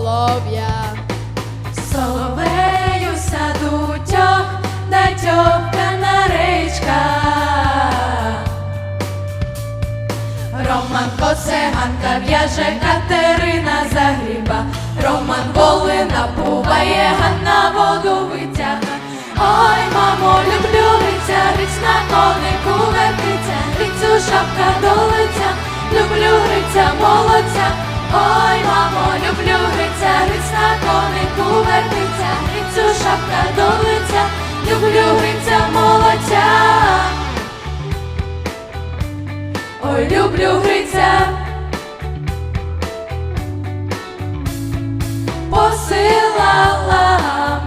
здоров'я. Соловею саду тьох, да тьох канаречка. Роман Коцеганка в'яже Катерина загріба, Роман Волина пуває, Ганна воду витяга. Ой, мамо, люблю гриця, гриць на конику вертиться, грицю шапка до лиця, люблю гриця молодця. Ой, Люблю гриця. Посилала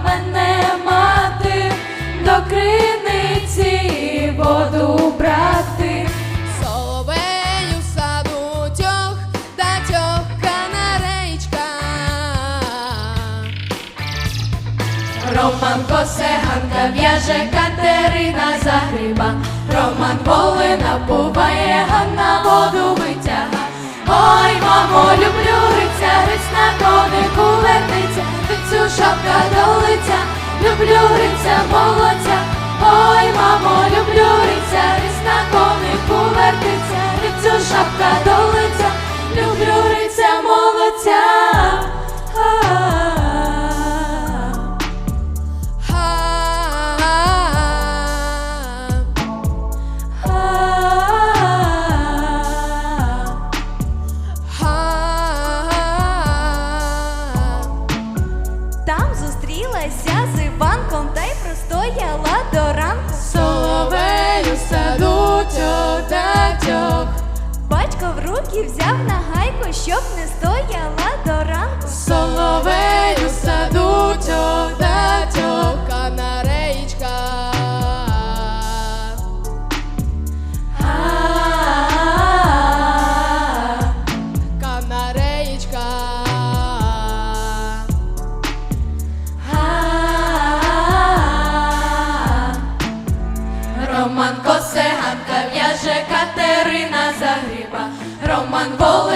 мене мати до криниці воду брати. Соловею саду тьох, да тьох канаречка. Роман Косеганка в'яже Катерина загриба, Роман Волина буває, люблю молодця. Ой, мамо, люблю риця, рис на конику вертиться, рицю шапка до простояла до ранку. Соловею в саду тьох. Батько в руки взяв на гайку, щоб не стояла до ранку. Соловею в саду Роман Косеганка в'яже Катерина загріба, Роман Волина